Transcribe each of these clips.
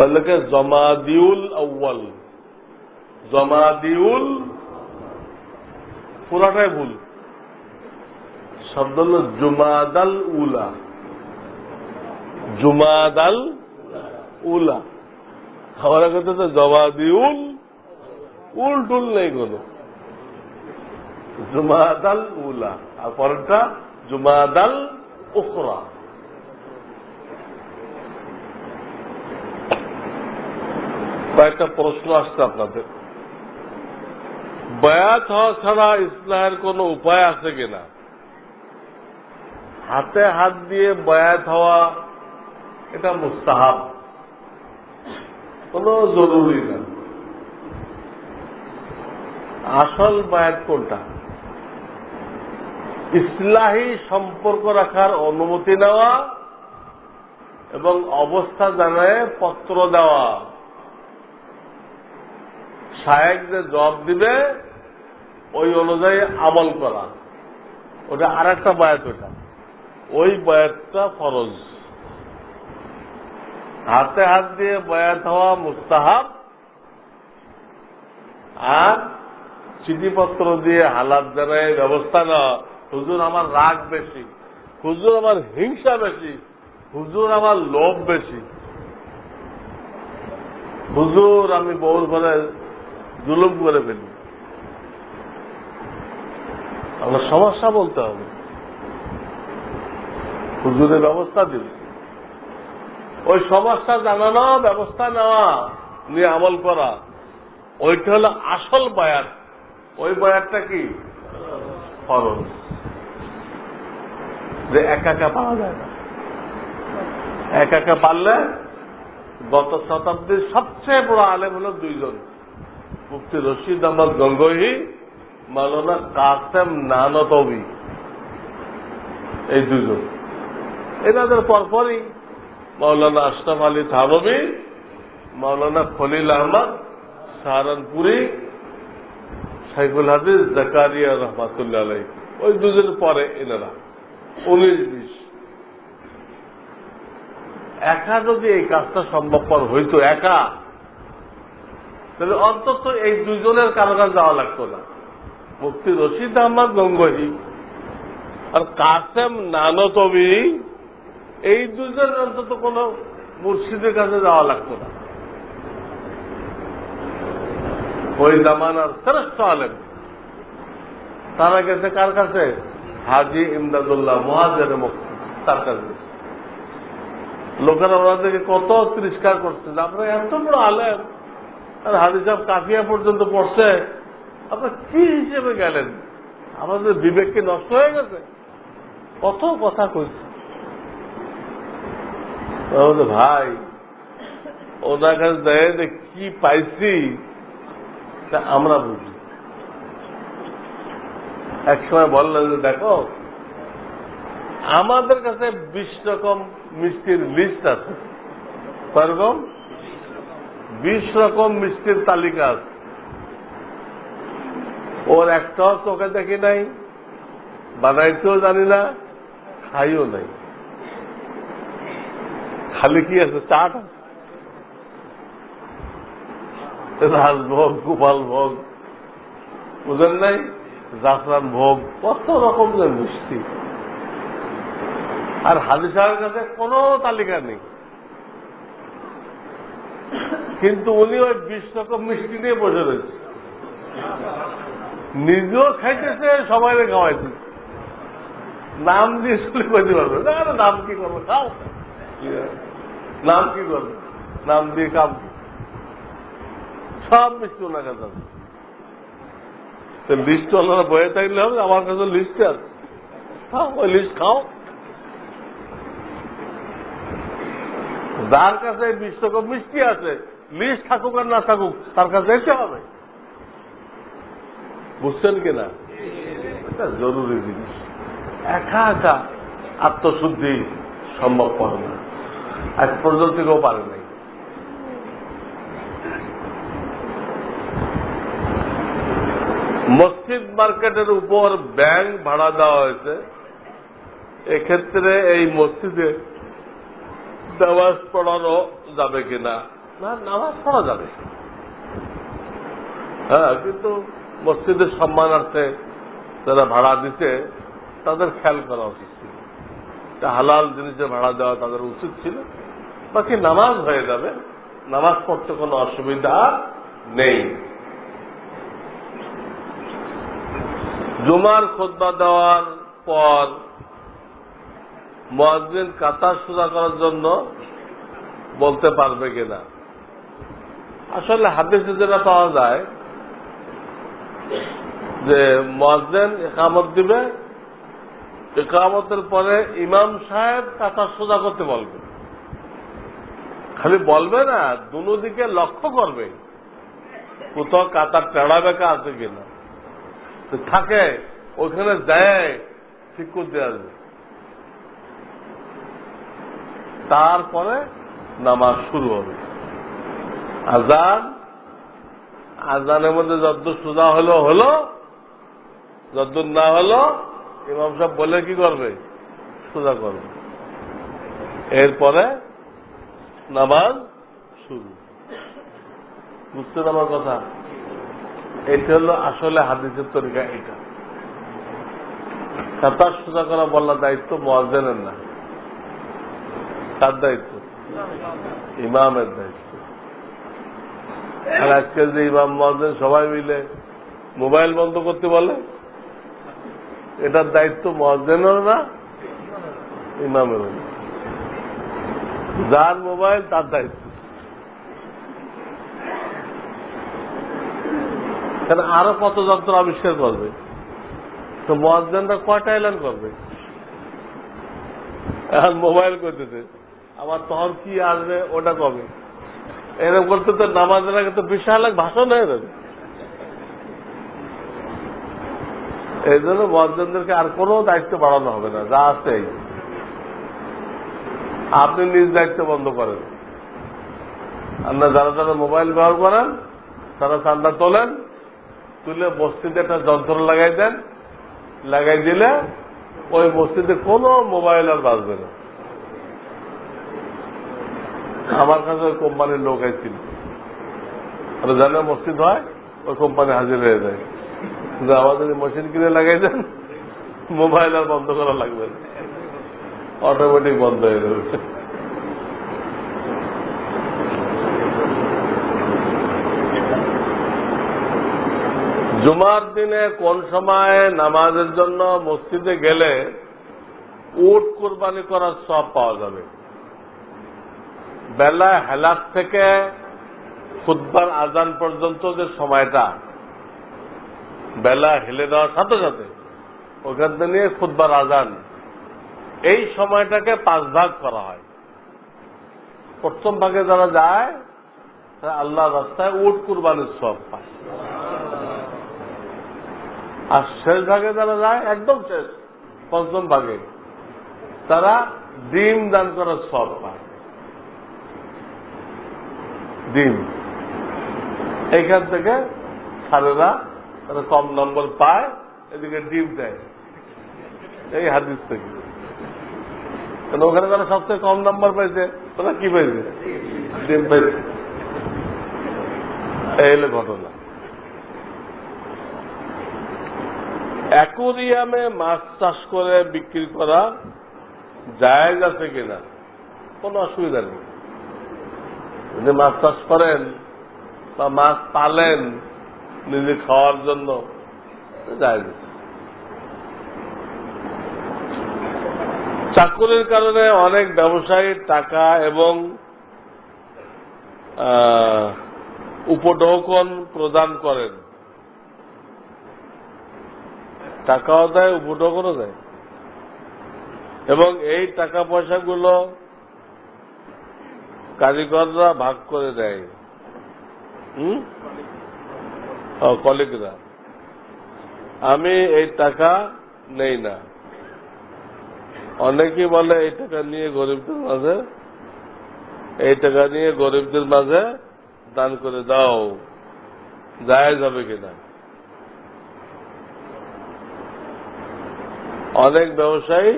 তাহলে জমাদিউল আউ্বাল জমাদিউল পুরাটাই ভুল। শব্দ হল জুমাদাল উলা। জুমাদাল উলা। আমার কথা তো জমাদিউল উল টুল নেই কোনো। জুমাদাল উলা। আর পরেরটা জুমাদাল উখরা। কয়েকটা প্রশ্ন আসছে আপনাদের। বয়াত হওয়া ছাড়া ইসলামের কোন উপায় আছে কিনা? হাতে হাত দিয়ে বয়াত হওয়া, এটা মুস্তাহাব। কোন জরুরি না। আসল বায়াত কোনটা? ইসলাহী সম্পর্ক রাখার অনুমতি নেওয়া এবং অবস্থা জানায় পত্র দেওয়া। সাহেব যে জব দিবে, ওই অনুযায়ী আমল করা। ওটা আর একটা বায়াত ওটা। ওই বয়াতটা ফরজ। হাতে হাত দিয়ে বয়াত হওয়া মুস্তাহাব আর চিঠিপত্র দিয়ে হালাত জানায় ব্যবস্থা নেওয়া। হুজুর আমার রাগ বেশি। হুজুর আমার হিংসা বেশি। হুজুর আমার লোভ বেশি। হুজুর, আমি বউর ঘরে জুলুম করে ফেলি আমরা সমস্যা বলতে হবে। হুজুরের ব্যবস্থা দিল ওই সমস্যা জানানো, ব্যবস্থা নেওয়া, নিয়ে আমল করা, ওইটা হলো আসল বয়াত ওই বয়াতটা কি? ফরজ। যে একা একা পাওয়া যায় না। একা একা পারলে গত শতাব্দীর সবচেয়ে বড় আলেম হল দুইজন। মুফতি রশিদ আহমদ গঙ্গহি, মাওলানা কাসেম নানতবি, এই দুজন। এনাদের পরপরই মাওলানা আশরাফ আলী থানবী, মাওলানা খলিল আহমদ সাহারানপুরি সাইফুল হাদিস জাকারিয়া রহমাতুল্লাহ আলাই ওই দুজন পরে এনারা, উনিশ বিশ। একা যদি এই কাজটা সম্ভবপর হইতো, একা তাহলে অন্তত এই দুজনের কারও কাছে যাওয়া লাগতো না। মুফতি রশিদ আহমদ গঙ্গহি আর কাসেম নানতবি, এই দুজনের অন্তত কোন মুর্শিদের কাছে যাওয়া লাগতো না। ওই জামানার শ্রেষ্ঠ আলেম। তারা গেছে কার কাছে? হাজি ইমদাদুল্লাহ মহাজের মুক্তি তার কাছে। লোকেরা ওনাদেরকে কত তিরস্কার করছে আপনারা এত বড় আলেম। আর হাজি সাহেব কাফিয়া পর্যন্ত পড়ছে। আপনার কি হিসেবে গেলেন? আমাদের বিবেক কি নষ্ট হয়ে গেছে? কত কথা কইছে। ভাই, ওনার কাছে দেয় কি পাইছি, তা আমরা বুঝি। একসময় বললেন যে, দেখো, আমাদের কাছে বিশ রকম মিষ্টির লিস্ট আছে। কয়রকম? বিশ রকম মিষ্টির তালিকা আছে। ওর একটাও চোখে দেখি নাই, বানাইতেও জানি না, খাইও নাই। খালি কি আছে? চাট রাজভোগ গোপাল ভোগ, বুঝেন নাই? জাফরান ভোগ, কত রকম যে মিষ্টি। আর হাদিসার কাছে কোনো তালিকা নেই। কিন্তু উনি ওই বিশ রকম মিষ্টি নিয়ে বসে রয়েছে। নিজেও খাইতেছে সবাই খাওয়াইছে। নাম দিয়ে শুনে বলতে পারবে নাম কি করব? খাও। নাম কি করবে? নাম দিয়ে কাম? সব মিষ্টি ওনার কাছে আছে। লিস্ট ওনারা বয়ে থাকলে হবে, আমার কাছে লিস্ট আছে। খাও, ওই লিস্ট খাও। যার কাছে বিশ রকম মিষ্টি আছে লিস্ট থাকুক আর না থাকুক, তার কাছে যেতে হবে। বুঝছেন কিনা? এটা জরুরি জিনিস। একা একা আত্মশুদ্ধি সম্ভব করে না। আজ পর্যন্ত কেউ পারে নাই। মসজিদ মার্কেটের উপর ব্যাংক ভাড়া দেওয়া হয়েছে। এক্ষেত্রে এই মসজিদে নামাজ পড়ানো যাবে কিনা? না, নামাজ পড়া যাবে। হ্যাঁ কিন্তু মসজিদের সম্মানার্থে যারা ভাড়া দিতে, তাদের খেয়াল করা উচিত ছিল। হালাল জিনিসের ভাড়া দেওয়া তাদের উচিত ছিল। বাকি নামাজ হয়ে যাবে। নামাজ পড়তে কোনো অসুবিধা নেই। জুমার খোদবা দেওয়ার পর মহাজিন কাতার সোজা করার জন্য বলতে পারবে কিনা? আসলে হাদিসে যেটা পাওয়া যায় যে মহাজেন একামত দিবে একামতের পরে ইমাম সাহেব কাতার সোজা করতে বলবে। খালি বলবে না, দুনো দিকে লক্ষ্য করবে, কোথাও কাতার টেড়া বেঁকা আছে কিনা। থাকে ওখানে দেয় ঠিক করতে আসবে। তারপরে নামাজ শুরু হবে। আজান, আজানের মধ্যে যদ্দূর সোজা হলো হলো যদ্দূর না হলো, ইমাম সাহেব বলে কি করবে? সোজা করবে। এরপরে নামাজ শুরু। বুঝছেন আমার কথা? এটা হলো আসলে হাদিসের তরিকা এটা। কাতার সোজা করা বলার দায়িত্ব মহাজেনের না। তার দায়িত্ব? ইমামের দায়িত্ব। আর আজকে যে ইমাম মহাজেন সবাই মিলে মোবাইল বন্ধ করতে বলে, এটার দায়িত্ব মহাজেনেরও না, ইমামেরও না। যার মোবাইল, তার দায়িত্ব। কেন আরও কত যন্ত্র আবিষ্কার করবে? তো মহাজনরা কয়টা এলান করবে? এখন মোবাইল করতেছে, আবার তখন কি আসবে, ওটা কবে? এরকম করতে তো নামাজের আগে তো বিশাল এক ভাষণ হয়ে যাবে। এই জন্য মহাজনদেরকে আর কোনো দায়িত্ব বাড়ানো হবে না, যা আছে আপনি নিজ দায়িত্ব বন্ধ করেন। আপনার যারা যারা মোবাইল ব্যবহার করেন, তারা চান্দা তোলেন, তুলে মসজিদে একটা যন্ত্র লাগাই দেন, লাগাই দিলে ওই মসজিদে কোনো মোবাইল আর বাঁচবে না। আমার কাছে ওই কোম্পানির লোক আইছিল। আর জানে মসজিদ হয়, ওই কোম্পানি হাজির হয়ে যায়। কিন্তু আমাদের মেশিন কিনে লাগাই দেন মোবাইল আর বন্ধ করা লাগবে অটোমেটিক বন্ধ হয়ে যাবে। জুমার দিনে কোন সময় নামাজের জন্য মসজিদে গেলে উট কোরবানি করার সব পাওয়া যাবে? বেলা হেলাক থেকে খুদ্বার আজান পর্যন্ত যে সময়টা বেলা হেলে দেওয়ার সাথে সাথে ওখান থেকে নিয়ে খুদ্বার আজান, এই সময়টাকে পাঁচ ভাগ করা হয়। প্রথম ভাগে যারা যায় আল্লাহ রাস্তায় উট কুরবানির সব পায়। আর শেষ ভাগে যারা যায়, একদম শেষ, পঞ্চম ভাগে, তারা ডিম দান করার সব পায়। ডিম। এইখান থেকে সারেরা তারা কম নম্বর পায়, এদিকে ডিম দেয়। এই হাদিস থেকে। কারণ ওখানে যারা সবচেয়ে কম নাম্বার পাইছে? তারা কি পাইছে? ডিম পাইছে। এই হলো ঘটনা। অ্যাকোরিয়ামে মাছ চাষ করে বিক্রি করা জায়েজ আছে কিনা? কোনো অসুবিধা নেই। যদি মাছ চাষ করেন বা মাছ পালেন নিজে খাওয়ার জন্য আছে চাকুরির কারণে অনেক ব্যবসায়ী টাকা এবং উপঢৌকন প্রদান করেন। টাকাও দেয় উপঢৌকনও দেয়। এবং এই টাকা পয়সাগুলো কারিগররা ভাগ করে দেয়। হুম? কলিগরা। আমি এই টাকা নেই না। অনেকেই বলে, এই টাকা নিয়ে গরিবদের মাঝে, এই টাকা নিয়ে গরিবদের মাঝে দান করে দাও। যায় যাবে কিনা অনেক ব্যবসায়ী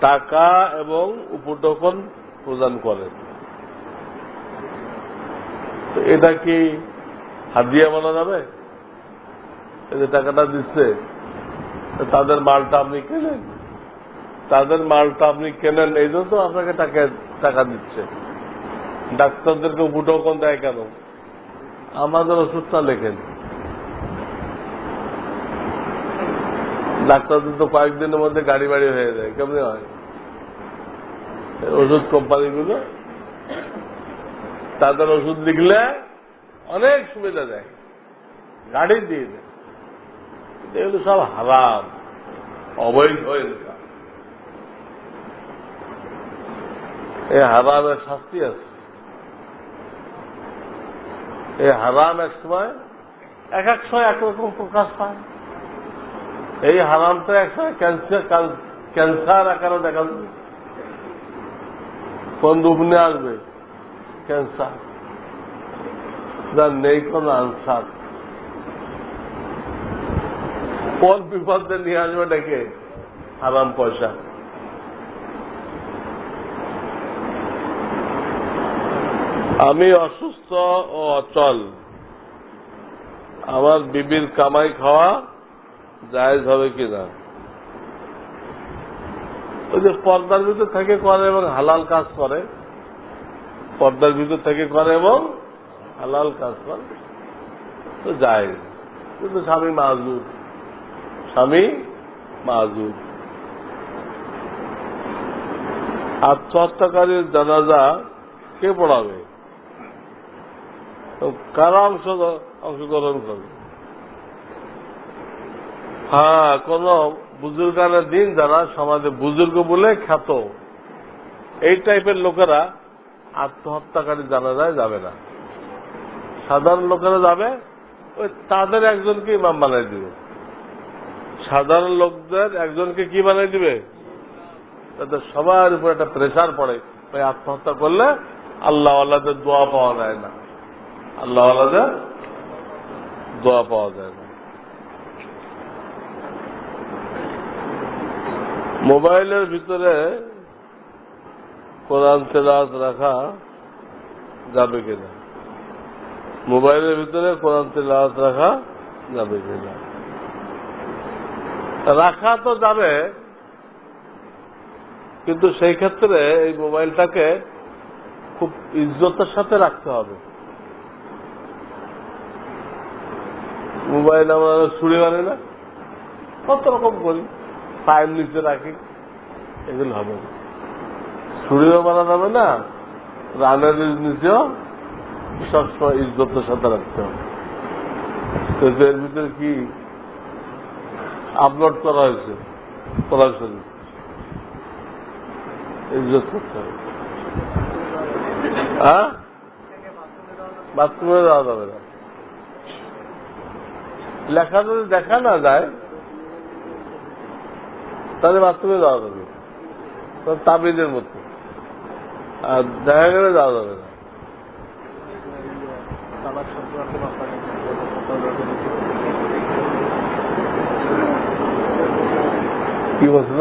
টাকা এবং উপটোকন প্রদান করেন তো এটা কি হাদিয়া বলা যাবে? যে টাকাটা দিচ্ছে তাদের মালটা আপনি কেনেন? তাদের মালটা আপনি কেনেন? এই জন্য তো আপনাকে টাকা দিচ্ছে। ডাক্তারদেরকে উপটোকন দেয় কেন? আমাদের ওষুধটা লেখেন। ডাক্তারদের তো কয়েকদিনের মধ্যে গাড়ি বাড়ি হয়ে যায়, কেমনি হয়? ওষুধ কোম্পানিগুলো, তাদের ওষুধ লিখলে অনেক সুবিধা দেয়। গাড়ি দিয়ে দেয়। এগুলো সব হারাম, অবৈধ এই হারামের শাস্তি আছে। এই হারাম এক সময়, এক এক সময় একরকম প্রকাশ পায়। এই হারামটা এক সময় ক্যান্সার ক্যান্সার আকারে দেখা যাবে কোন রূপ নিয়ে আসবে। ক্যান্সার যার নেই কোন আনসার কোন বিপদে নিয়ে আসবে ডেকে? হারাম পয়সা। আমি অসুস্থ ও অচল। আমার বিবির কামাই খাওয়া জায়েজ হবে কিনা? ওই যে পর্দার ভিতর থেকে করে এবং হালাল কাজ করে। পর্দার ভিতর থেকে করে এবং হালাল কাজ করে। তো যায় কিন্তু স্বামী মাজুর স্বামী মাজুর আত্মহত্যাকারীর জানাজা কে পড়াবে? কারা অংশ অংশগ্রহণ করবে? হ্যাঁ কোন বুজুর্গানের দিন যারা সমাজে বুজুর্গ বলে খ্যাত, এই টাইপের লোকেরা আত্মহত্যাকারী জানা যায় যাবে না। সাধারণ লোকেরা যাবে, ওই তাদের একজনকে ইমাম বানাই দিবে। সাধারণ লোকদের একজনকে কি বানাই দিবে? তাদের সবার উপর একটা প্রেশার পড়ে ওই আত্মহত্যা করলে আল্লাহ আল্লাহদের দোয়া পাওয়া যায় না। আল্লাহ আল্লাহদের দোয়া পাওয়া যায় না। মোবাইলের ভিতরে কোরআন তেলাওয়াত রাখা যাবে কিনা? মোবাইলের ভিতরে কোরআন তেলাওয়াত রাখা যাবে কিনা? রাখা তো যাবে, কিন্তু সেই ক্ষেত্রে এই মোবাইলটাকে খুব ইজ্জতের সাথে রাখতে হবে। মোবাইল আমরা ছুড়ে মানে না, কত রকম করি। পায়ের নিচে রাখি, এগুলো হবে না। ছুরিও বানানো হবে না, রানের নিচেও সবসময় ইজ্জতের সাথে রাখতে হবে। তো এর ভিতরে কি আপলোড করা হয়েছে সরাসরি ইজ্জত করতে হবে। হ্যাঁ? বাথরুমে যাওয়া যাবে না। লেখা যদি দেখা না যায় তাহলে বাথরুমে যাওয়া যাবে তাবিজের মতো আর দেখা গেলে যাওয়া যাবে না। কি বলছিল